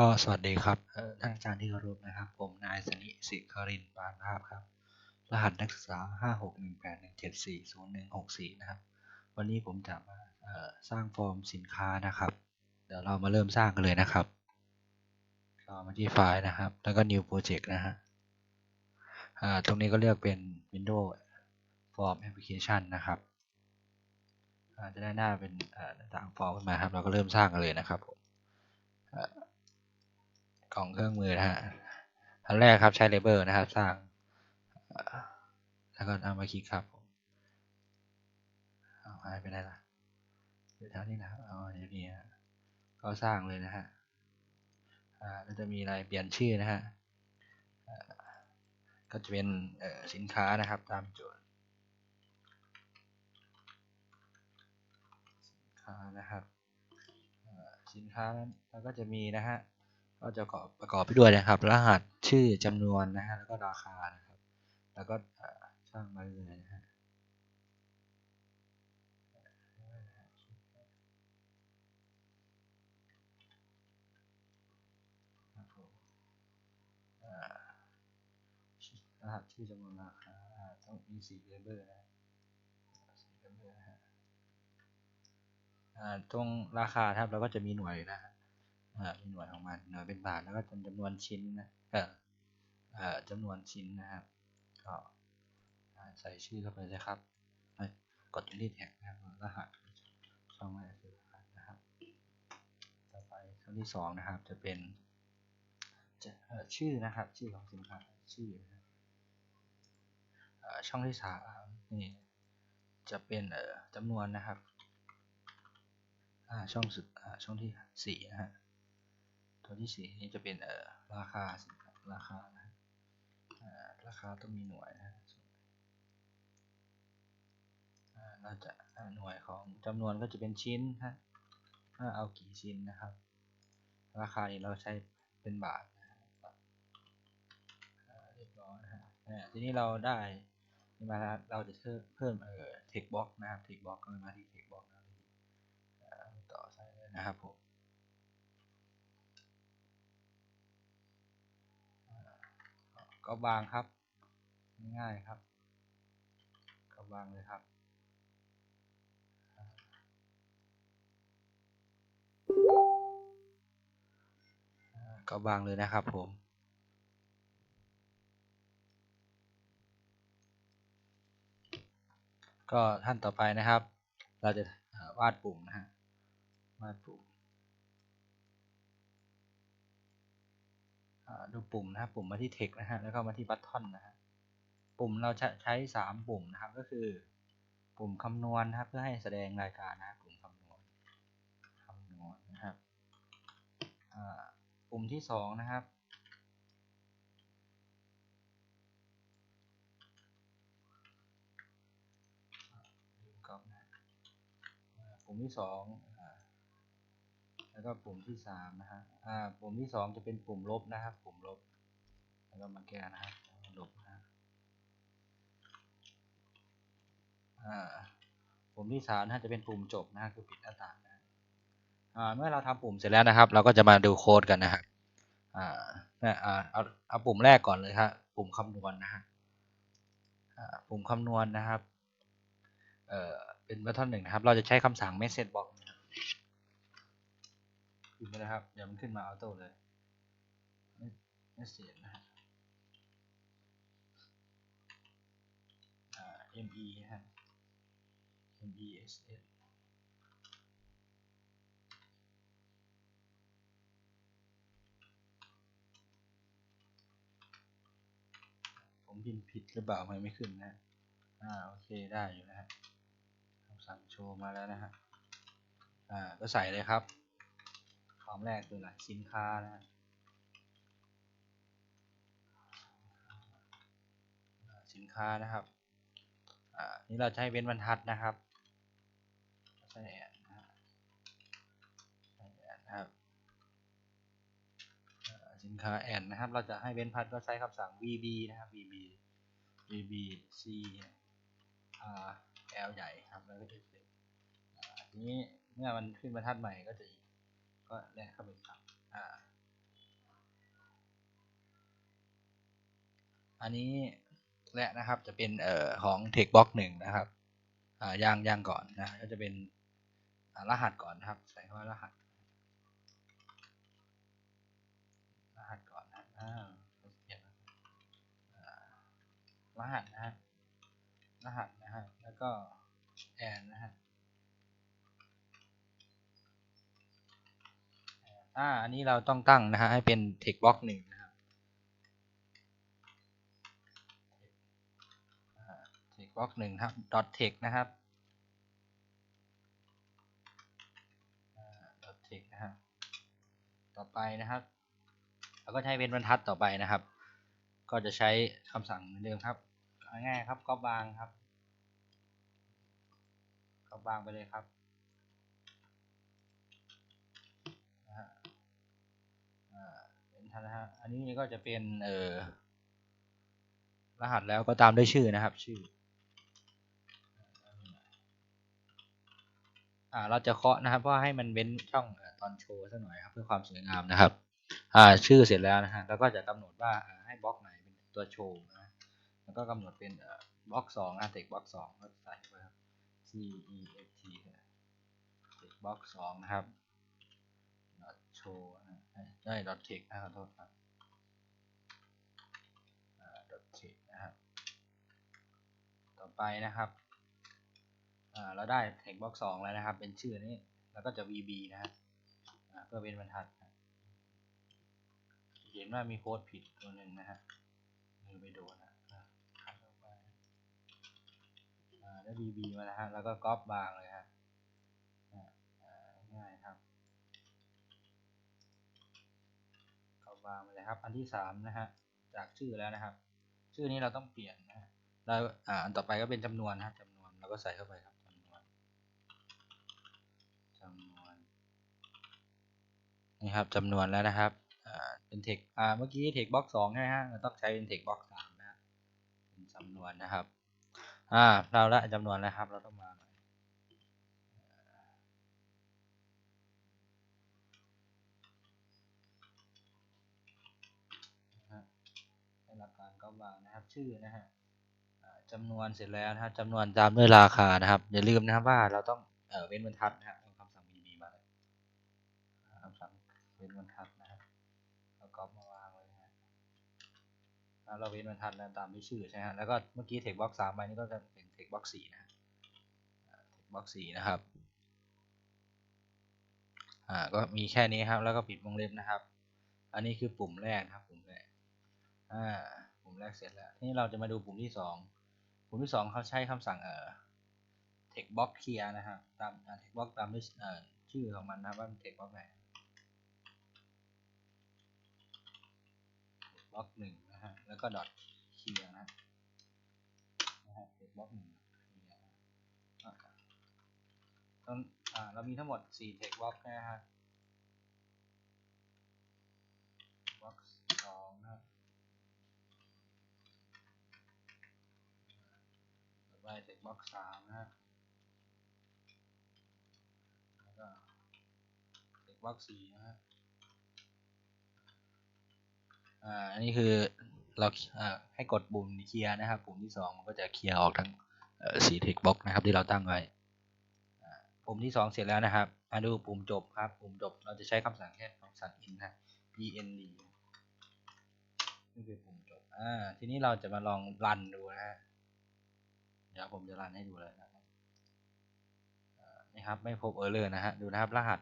ก็สวัสดีครับท่านอาจารย์ที่เคารพนะครับ ผมนายสนิสิครินทร์ปานภาพครับ รหัสนักศึกษา 561817406164 นะครับ วันนี้ผมจะมาสร้างฟอร์มสินค้านะครับ เดี๋ยวเรามาเริ่มสร้างกันเลยนะครับเรามาที่ไฟล์นะครับ แล้วก็ new project นะฮะตรงนี้ก็เลือกเป็น Windows Form Application นะครับจะได้หน้าเป็นต่างฟอร์มขึ้นมาครับ เราก็เริ่มสร้างกันเลยนะครับผม อ่ากล่องเครื่องมือนะฮะอันแรกครับใช้ label นะครับสร้าง แล้วก็เอามาคลิกครับเอาหายไปไหนละเดี๋ยวเท่านี้นะครับเอาอย่างนี้ก็สร้างเลยนะฮะอ่าแล้วจะมีอะไรเปลี่ยนชื่อนะฮะอ่าก็จะเป็นสินค้านะครับตามโจทย์สินค้านะครับอ่าสินค้านั้นแล้วก็จะมีนะฮะ ก็จะประกอบประกอบไปด้วยนะครับ รหัสชื่อจำนวนนะฮะแล้วก็ราคานะครับ แล้วก็ช่างมาเลยนะฮะรหัสชื่อจำนวนราคาต้องมีสี่เลเบอร์นะสี่เลเบอร์นะฮะตรงราคาครับเราก็จะมีหน่วยนะฮะ อ่ามีหน่วยของมันหน่วยเป็นบาทแล้วก็จำนวนชิ้นนะเออเอ่อจำนวนชิ้นนะครับ ก็ใส่ชื่อเข้าไปเลยครับกดที่นี่แท็กนะครับรหัสช่องแรกคือรหัสนะครับ ต่อไปช่องที่สองนะครับ จะเป็นจะเออชื่อนะครับ ชื่อของสินค้าชื่อนะครับเออช่องที่สามนี่จะเป็นเออจำนวนนะครับอ่าช่องสุดอ่าช่องที่สี่นะฮะ ตัวที่สี่นี้จะเป็นเอ่อราคาสินค้าราคานะอ่าราคาต้องมีหน่วยนะเราจะหน่วยของจำนวนก็จะเป็นชิ้นฮะเอากี่ชิ้นนะครับ ราคานี้เราใช้เป็นบาทนะฮะเรียบร้อยนะฮะอ่าทีนี้เราได้นี่มาแล้วเราจะเพิ่มเอ่อ text box นะครับ text box ก็มาที่ text box นะครับอ่าต่อใส่เลยนะครับผม ก็วางครับ ง่ายๆครับ ก็วางเลยครับ ก็วางเลยนะครับผมก็ท่านต่อไปนะครับ เราจะวาดปุ่มนะฮะวาดปุ่มอ่า ดูปุ่มนะครับปุ่มมาที่ text นะฮะแล้วก็มาที่ button นะฮะปุ่มเราจะใช้สามปุ่มนะครับก็คือ ปุ่มคำนวณนะครับเพื่อให้แสดงรายการนะปุ่มคำนวณคำนวณนะครับปุ่มที่สองนะครับปุ่มที่สอง แล้วก็ปุ่มที่สามนะฮะอ่าปุ่มที่สองจะเป็นปุ่มลบนะครับ ปุ่มลบ แล้วก็มาแก้นะครับลบนะฮะอ่าปุ่มที่สามนะฮะจะเป็นปุ่มจบนะฮะคือปิดหน้าต่างนะอ่าเมื่อเราทำปุ่มเสร็จแล้วนะครับ เราก็จะมาดูโค้ดกันนะครับอ่าเนี่ยอ่าเอาเอาปุ่มแรกก่อนเลยครับปุ่มคำนวณนะฮะปุ่มคำนวณนะครับเอ่อเป็นบัตทอนหนึ่งนะครับ เราจะใช้คำสั่ง message box พิมพ์ไปนะครับ เดี๋ยวมันขึ้นมาออโต้เลย message นะฮะอ่า me นะฮะ mess ผมพิมพ์ผิดหรือเปล่าไม่ไม่ขึ้นนะ อ่า โอเค ได้อยู่นะฮะคำสั่งโชว์มาแล้วนะฮะ อ่า ก็ใส่เลยครับ คำแรกคืออะไรสินค้านะฮะสินค้านะครับอ่านี่เราให้เว้นบรรทัดนะครับใช้แอนนะฮะใช้แอนนะครับสินค้าแอนนะครับ เราจะให้เว้นบรรทัดก็ใช้คำสั่ง vb นะครับ vb vb c r l ใหญ่ครับแล้วก็จะเป็นอ่าทีนี้เมื่อมันขึ้นบรรทัดใหม่ก็จะก็ ก็แลกเข้าไปครับอ่าอันนี้และนะครับจะเป็นเอ่อของ t e x t b o x 1นะครับอ่าย่างย่างก่อนนะก็จะเป็นรหัสก่อนนะครับ ใส่คำว่ารหัส รหัสก่อนนะอ่ารหัสนะฮะรหัสนะฮะแล้วก็แอนนะฮะ อ่าอันนี้เราต้องตั้งนะฮะให้เป็น TextBox หนึ่งนะครับ TextBox หนึ่งครับ .text นะครับอ่า .text นะฮะต่อไปนะครับเราก็ใช้เป็นบรรทัดต่อไปนะครับ ก็จะใช้คำสั่งเหมือนเดิมครับง่ายครับก๊อปวางครับก๊อปวางไปเลยครับ เป็นทันนะฮะ อันนี้ก็จะเป็นเอ่อรหัสแล้วก็ตามด้วยชื่อนะครับ ชื่อ อ่า เราจะเคาะนะครับเพราะให้มันเว้นช่องตอนโชว์สักหน่อยครับ เพื่อความสวยงามนะครับ อ่า ชื่อเสร็จแล้วนะฮะ แล้วก็จะกำหนดว่าให้บล็อกไหนเป็นตัวโชว์นะ แล้วก็กำหนดเป็นบล็อกสองนะเทคบล็อกสองก็ใส่ไปครับ C E F T เทคบล็อกสองนะครับ dot show ได้ dot text นะครับโทษครับ dot text นะครับ ต่อไปนะครับเราได้ text box 2แล้วนะครับ เป็นชื่อนี้ แล้วก็จะ VB นะครับเพื่อเป็นบรรทัดเห็นว่ามีโค้ดผิดตัวหนึ่งนะฮะมือไปโดนนะขัดออกไปได้ VB มาแล้วฮะ แล้วก็ก๊อปบางเลยฮะง่ายครับ ก๊อปบางไปเลยครับ อันที่สามนะฮะจากชื่อแล้วนะครับ ชื่อนี้เราต้องเปลี่ยนนะฮะแล้วอ่าอันต่อไปก็เป็นจำนวนนะครับจำนวนเราก็ใส่เข้าไปครับจำนวนจำนวนนี่ครับจำนวนแล้วนะครับอ่าเป็นเทคอ่าเมื่อกี้เทคบล็อกสองใช่ไหมฮะเราต้องใช้เป็นเทคบล็อกสามนะเป็นจำนวนนะครับอ่าเราได้จำนวนแล้วครับ เราต้องมาในหลักการก็วางนะครับ ชื่อนะฮะจำนวนเสร็จแล้วนะครับจำนวนตามด้วยราคานะครับ อย่าลืมนะครับว่าเราต้องเเว้นบรรทัดนะฮะคำสั่ง bb มาเลยคำสั่งเว้นบรรทัดนะครับแล้วก็มาวางไว้นะเราเว้นบรรทัดแล้วตามด้วยชื่อใช่ไหมแล้วก็เมื่อกี้ text box 3ใบนี้ก็จะเป็น text box 4นะ text box 4นะครับอ่าก็มีแค่นี้ครับแล้วก็ปิดวงเล็บนะครับ อันนี้คือปุ่มแรกครับปุ่มแรกอ่า ปุ่มแรกเสร็จแล้ว ทีนี้เราจะมาดูปุ่มที่สองปุ่มที่สองเขาใช้คำสั่งเอ่อ text box clear นะครับตาม text box ตามด้วยเอ่อชื่อของมันนะว่าเป็น text box ไหน text box หนึ่งนะฮะ แล้วก็ dot clear นะนะฮะ text box หนึ่ง clear ต้นอ่าเรามีทั้งหมด4 text box นะฮะ box สองนะครับ ต่อไป text box สามนะฮะแล้วก็ text box สี่นะฮะอ่าอันนี้คือเราอ่าให้กดปุ่มเคลียร์นะครับ ปุ่มที่สองมันก็จะเคลียร์ออกทั้งสี่ text box นะครับที่เราตั้งไว้ปุ่มที่สองเสร็จแล้วนะครับมาดูปุ่มจบครับ ปุ่มจบเราจะใช้คำสั่งแค่คำสั่ง in นะ end นี่คือปุ่มจบ อ่า ทีนี้เราจะมาลองรันดูนะฮะ เดี๋ยวผมจะรันให้ดูเลยนะครับนี่ครับไม่พบเออร์เลอร์นะฮะดูนะครับรหัส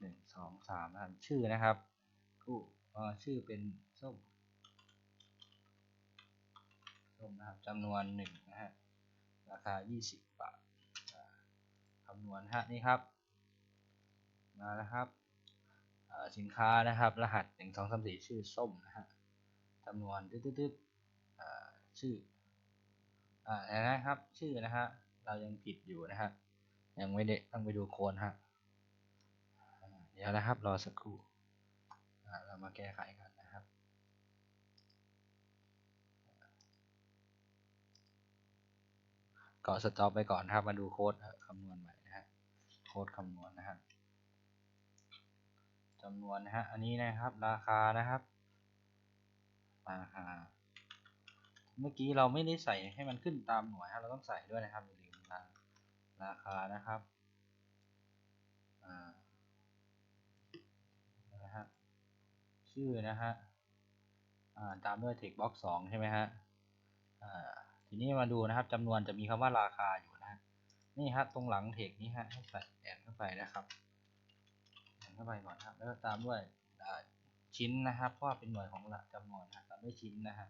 หนึ่งสองสามนะชื่อนะครับกู้ชื่อเป็นส้มส้มนะครับจำนวนหนึ่งนะฮะราคายี่สิบบาทคำนวณฮะนี่ครับมาแล้วครับสินค้านะครับรหัสหนึ่งสองสามสี่ชื่อส้มนะฮะจำนวนตืดๆชื่อ อ่านะครับ ชื่อนะฮะเรายังผิดอยู่นะฮะยังไม่ได้ต้องไปดูโค้ดฮะเดี๋ยวนะครับรอสักครู่เรามาแก้ไขกันนะครับก็สต็อปไปก่อนครับมาดูโค้ดคำนวณใหม่นะฮะโค้ดคำนวณนะครับจำนวนนะฮะอันนี้นะครับราคานะครับราคา เมื่อกี้เราไม่ได้ใส่ให้มันขึ้นตามหน่วยครับเราต้องใส่ด้วยนะครับอย่าลืมราราคานะครับอ่านะฮะชื่อนะฮะอ่าตามด้วย text box 2 ใช่ไหมฮะอ่าทีนี้มาดูนะครับจำนวนจะมีคำว่าราคาอยู่นะฮะนี่ฮะตรงหลัง text นี้ฮะให้ใส่แอนเข้าไปนะครับแอนเข้าไปก่อนครับแล้วก็ตามด้วยชิ้นนะครับเพราะว่าเป็นหน่วยของหลักจำนวนนะตามด้วยชิ้นนะฮะ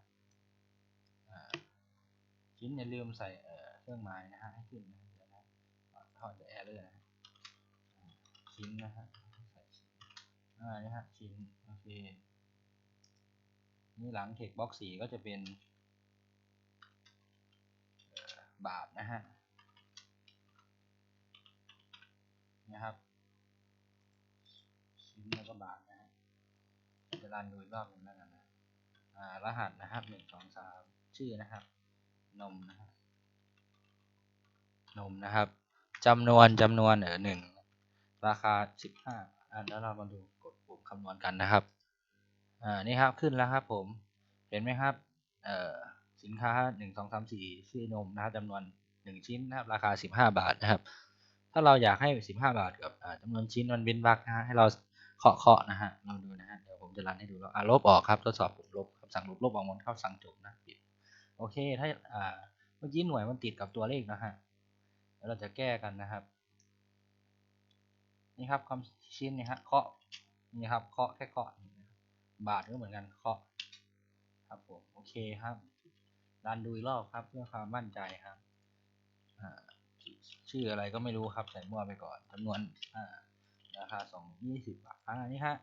ชิ้นอย่าลืมใส่เครื่องหมายนะฮะให้ขึ้นนะเดี๋ยวนะถอดจะแอร์เลยนะชิ้นนะฮะใส่ชิ้นอ่านี่ฮะชิ้นโอเคนี่หลังเทคบ็อกสีก็จะเป็นบาทนะฮะนะครับ ชิ้นแล้วก็บาทนะฮะจะรันดูอีกรอบหนึ่งแล้วกันนะอ่ารหัสนะครับหนึ่งสองสาม ชื่อนะครับ นมนะฮะนมนะครับจำนวนจำนวนเออหนึ่งราคาสิบห้าอ่าแล้วเรามาดูกดปุ่มคำนวณกันนะครับอ่านี่ครับขึ้นแล้วครับผมเห็นไหมครับเอ่อสินค้าหนึ่งสองสามสี่ชื่อนมนะครับจำนวนหนึ่งชิ้นนะครับราคาสิบห้าบาทนะครับ ถ้าเราอยากให้สิบห้าบาทกับอ่าจำนวนชิ้นมันเป็นวรรคนะฮะให้เราเคาะเคาะนะฮะเราดูนะฮะเดี๋ยวผมจะรันให้ดูแล้วอ่าลบออกครับทดสอบปุ่มลบคำสั่งลบลบออกหมดเข้าสั่งจบนะปิด โอเค ถ้าอ่าเมื่อกี้หน่วยมันติดกับตัวเลขนะฮะแล้วเราจะแก้กันนะครับ นี่ครับคำชิ้นนี่ฮะเคาะนี่ครับเคาะแค่เคาะบาทก็เหมือนกันเคาะครับผมโอเคครับรันดูอีกรอบครับเพื่อความมั่นใจครับชื่ออะไรก็ไม่รู้ครับใส่มั่วไปก่อนจำนวนราคาสองยี่สิบบาทอ่านี่ฮะ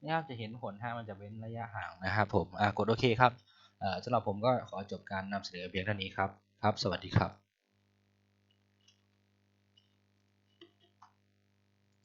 นี่ครับจะเห็นผลฮะมันจะเว้นระยะห่างนะครับผมอ่ากดโอเคครับ สำหรับผมก็ขอจบการนำเสนอเพียงเท่านี้ครับ ครับ สวัสดีครับ